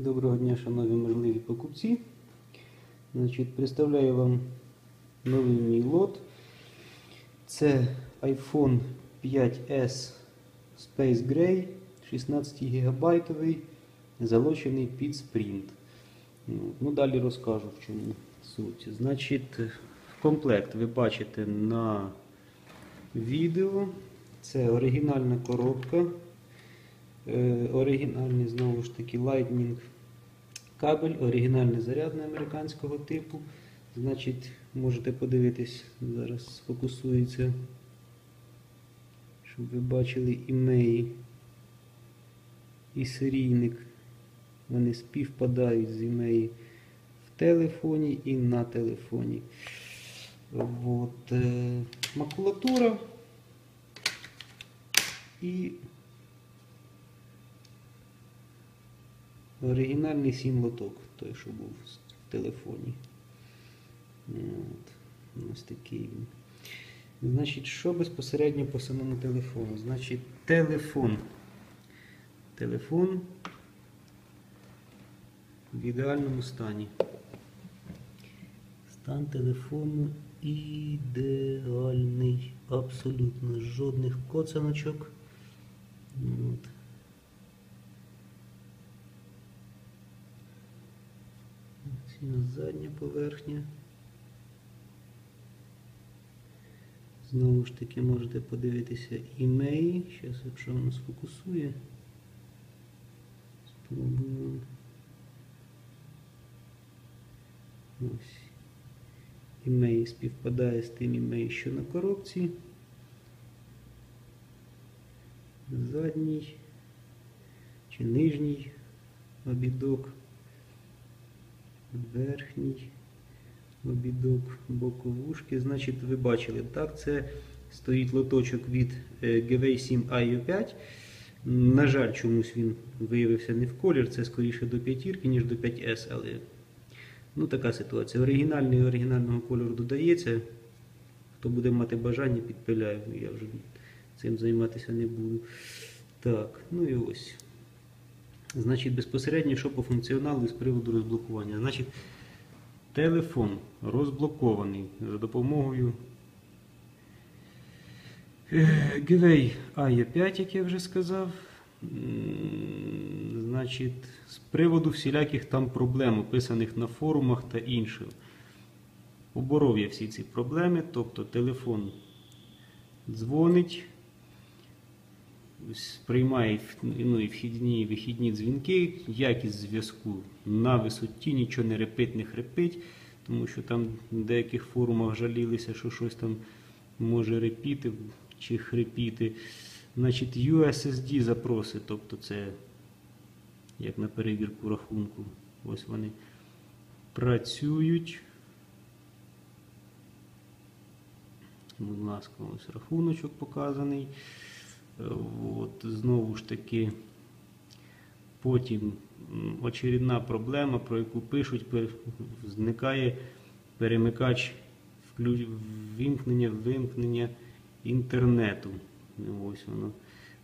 Доброго дня, шановні можливі покупці. Значить, представляю вам новий мій лот. Це iPhone 5S Space Gray 16 гігабайтовий, залочений під. Ну, Ну, далі розкажу в чому суть. Значить, комплект ви бачите на відео. Це оригінальна коробка. Е, оригінальний знову ж таки Lightning кабель, оригінальний зарядний американського типу. Значить, можете подивитись, зараз сфокусується, щоб ви бачили імеї і серійник. Вони співпадають з імеї в телефоні і на телефоні. От, е, макулатура і Оригінальний сім лоток, той, що був в телефоні. От. Ось такий він. Значить, що безпосередньо по самому телефону? Значить, телефон. Телефон в ідеальному стані. Стан телефону ідеальний. Абсолютно жодних коцаночок. От. Ці задня поверхня. Знову ж таки можете подивитися імеї. Зараз, якщо воно сфокусує, спробуємо. Ось. Імей співпадає з тим імей, що на коробці. Задній чи нижній обідок верхній обідок боковушки. Значить, ви бачили, так, це стоїть лоточок від GV 7 IO 5. На жаль, чомусь він виявився не в колір, це скоріше до п'ятірки, ніж до 5S, але ну, така ситуація. Оригінальний оригінального кольору додається. Хто буде мати бажання, підпиляю. Я вже цим займатися не буду. Так, ну і ось. Значить, безпосередньо, що по функціоналу з приводу розблокування. Значить, телефон розблокований за допомогою Givey AE5, як я вже сказав. Значить, з приводу всіляких там проблем, описаних на форумах та інших. Поборов я всі ці проблеми, тобто телефон дзвонить приймає ну, і вхідні і вихідні дзвінки, якість зв'язку на висоті, нічого не репить, не хрипить, тому що там в деяких форумах жалілися, що щось там може репіти чи хрипіти. Значить, USSD запроси, тобто це як на перевірку рахунку. Ось вони працюють. Будь ласка, ось рахуночок показаний. От, Знову ж таки, потім очередна проблема, про яку пишуть, зникає перемикач вимкнення вимкнення інтернету. Ось воно.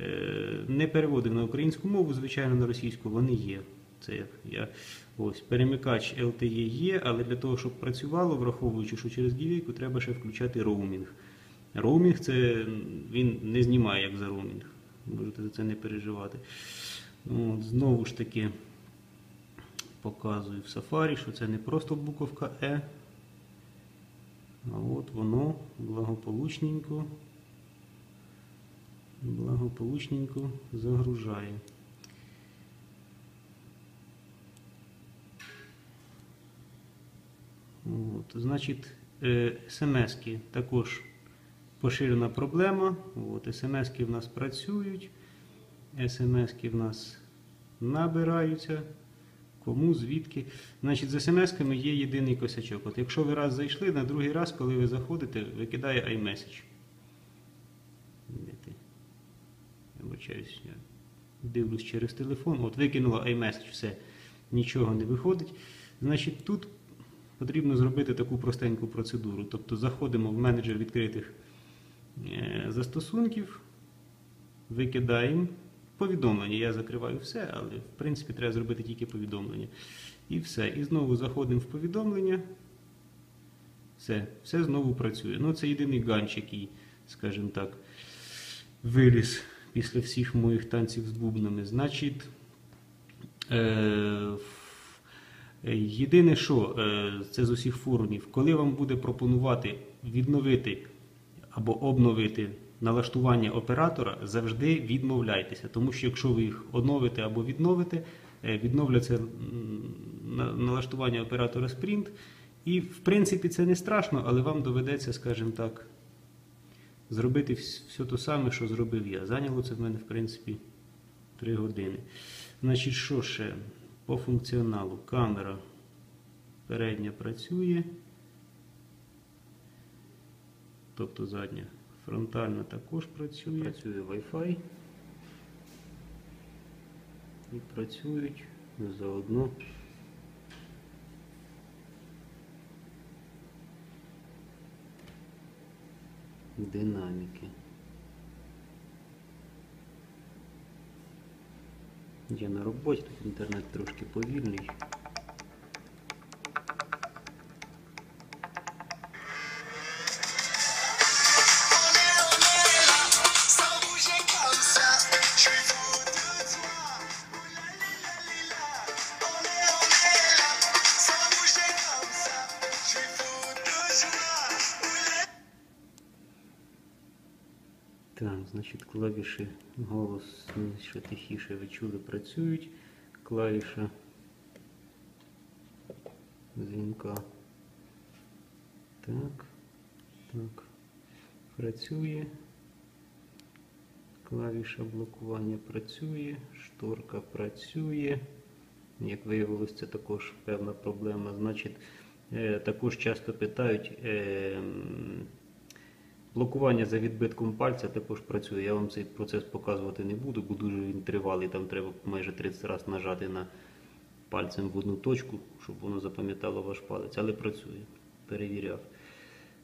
Е, не переводив на українську мову, звичайно, на російську вони є. Це я, ось, Перемикач LTE є, але для того, щоб працювало, враховуючи, що через гівейку, треба ще включати роумінг. Роумінг це він не знімає як за роумінг. Можете за це не переживати. От, Знову ж таки показую в Safari, що це не просто буковка E. А от воно благополучненько, благополучненько загружає. От, Значить, е, смс-ки також поширена проблема. От, СМС-ки в нас працюють, СМС-ки в нас набираються. Кому, звідки. Значить, з смс-ками є єдиний косячок. От Якщо ви раз зайшли, на другий раз, коли ви заходите, викидає iMessage. Я вибачаюсь, я дивлюсь через телефон. От викинула iMessage, все, нічого не виходить. Значить, тут потрібно зробити таку простеньку процедуру. Тобто заходимо в менеджер відкритих застосунків, викидаємо повідомлення. Я закриваю все, але в принципі треба зробити тільки повідомлення. І все. І знову заходимо в повідомлення. Все, все знову працює. Ну, це єдиний ганч, який, скажімо так, виліз після всіх моїх танців з бубнами. Значить, е, єдине, що е, це з усіх форумів, коли вам буде пропонувати відновити або обновити налаштування оператора, завжди відмовляйтеся. Тому що якщо ви їх оновите або відновите, е, відновляться налаштування оператора Sprint. І в принципі це не страшно, але вам доведеться, скажімо так, зробити все те саме, що зробив я. Зайняло це в мене, в принципі, 3 години. Значить, що ще? По функціоналу. Камера передня працює. Тобто задня. Фронтальна також працює. Працює Wi-Fi. І працюють заодно. Динаміки. Я на роботі, тут інтернет трошки повільний. Так, значить, клавіші голос ще тихіше ви чули, працюють. Клавіша дзвінка. Так, так. Працює. Клавіша блокування працює, шторка працює. Як виявилось, це також певна проблема. Значить, е, також часто питають. Блокування за відбитком пальця також працює. Я вам цей процес показувати не буду, бо дуже він тривалий. Там треба майже 30 разів нажати на пальцем в одну точку, щоб воно запам'ятало ваш палець, але працює. Перевіряв.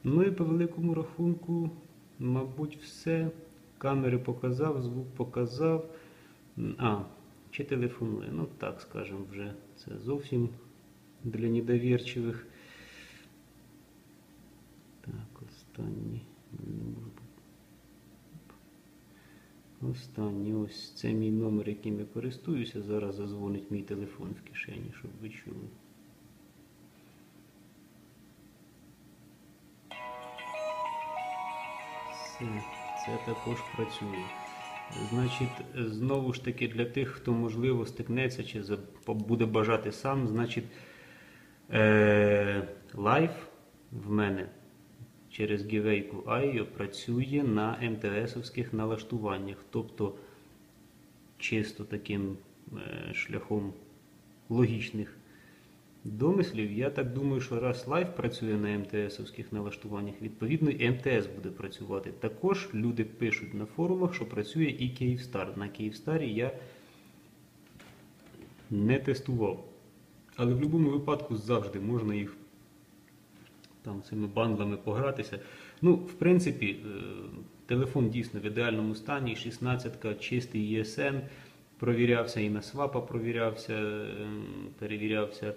Ну і по великому рахунку, мабуть, все. Камери показав, звук показав. А, чи телефонує. Ну так скажемо вже. Це зовсім для недовірчивих. Так, останній. Не. Останній. Ось це мій номер, яким я користуюся. Зараз зазвонить мій телефон в кишені, щоб ви чули. Все, це також працює. Значить, знову ж таки, для тих, хто можливо стикнеться чи буде бажати сам, значить, е, лайф в мене через гівейку IO працює на МТСовських налаштуваннях. Тобто чисто таким е, шляхом логічних домислів, я так думаю, що раз лайф працює на МТСовських налаштуваннях, відповідно і МТС буде працювати. Також люди пишуть на форумах, що працює і Київстар. На Київстарі я не тестував. Але в будь-якому випадку завжди можна їх там цими бандлами погратися. Ну, в принципі, е, телефон дійсно в ідеальному стані. 16-ка, чистий ESN, провірявся і на свапа провірявся, е, перевірявся.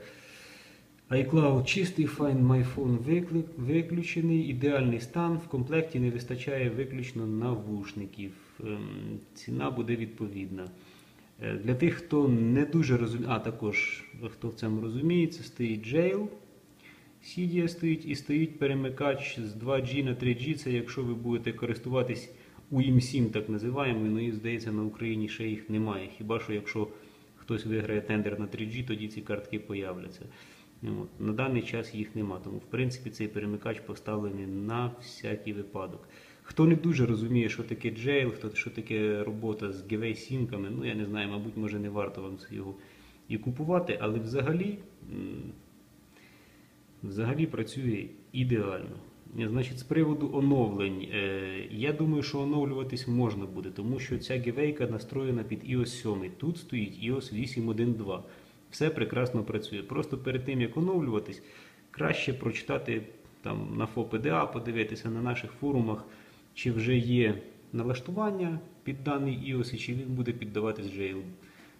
iCloud чистий, Find My Phone виключений, ідеальний стан. В комплекті не вистачає виключно навушників. Ем, Ціна буде відповідна. Е, Для тих, хто не дуже розуміє, а також хто в цьому розуміється, стоїть Jail. Сідія стоїть і стоїть перемикач з 2G на 3G. Це якщо ви будете користуватись UIM7, так називаємо, ну і здається, на Україні ще їх немає. Хіба що якщо хтось виграє тендер на 3G, тоді ці картки появляться. От. На даний час їх нема, тому в принципі цей перемикач поставлений на всякий випадок. Хто не дуже розуміє, що таке джейл, хто що таке робота з гівей сімками, ну я не знаю, мабуть, може не варто вам його і купувати, але взагалі. Взагалі працює ідеально. Е, Значить, з приводу оновлень, е, я думаю, що оновлюватись можна буде, тому що ця гівейка настроєна під iOS 7. Тут стоїть iOS 8.1.2. Все прекрасно працює. Просто перед тим, як оновлюватись, краще прочитати там на FOPDA, подивитися на наших форумах, чи вже є налаштування під даний iOS, і чи він буде піддаватись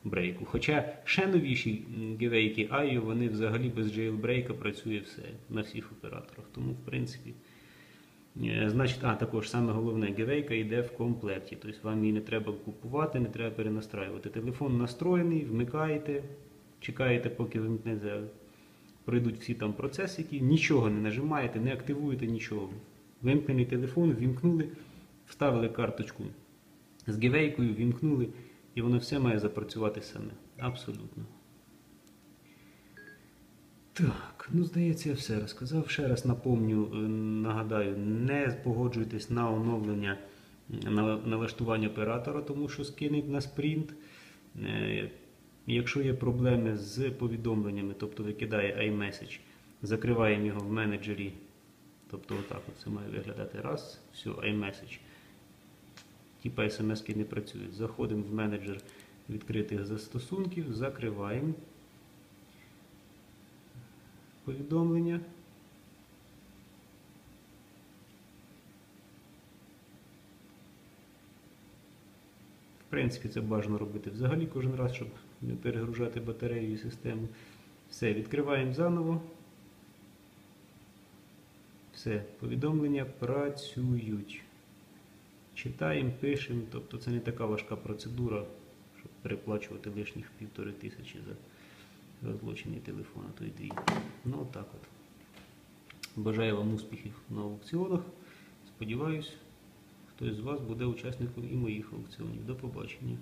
jailbreak. Хоча ще новіші гівейки IO, вони взагалі без jailbreak працює все на всіх операторах. Тому, в принципі, е, значить, а також саме головне, гівейка йде в комплекті. Тобто вам її не треба купувати, не треба перенастраювати. Телефон настроєний, вмикаєте, чекаєте, поки вимкнеться пройдуть всі там процесики, нічого не нажимаєте, не активуєте нічого. Вимкнений телефон, вімкнули, вставили карточку з гівейкою, вімкнули, і воно все має запрацювати саме. Абсолютно. Так, ну здається, я все розказав. Ще раз напомню, е, нагадаю, не погоджуйтесь на оновлення на налаштування оператора, тому що скинуть на спринт. Е, Якщо є проблеми з повідомленнями, тобто викидає iMessage, закриваємо його в менеджері. Тобто отак це має виглядати раз, все, iMessage. Типа смс не працюють. Заходимо в менеджер відкритих застосунків, закриваємо повідомлення. В принципі, це бажано робити взагалі кожен раз, щоб не перегружати батарею і систему. Все, відкриваємо заново. Все, повідомлення працюють. Читаємо, пишемо, тобто це не така важка процедура, щоб переплачувати лишніх півтори тисячі за розлучений телефон, то й дві. Ну отак от. Бажаю вам успіхів на аукціонах. Сподіваюсь, хтось з вас буде учасником і моїх аукціонів. До побачення.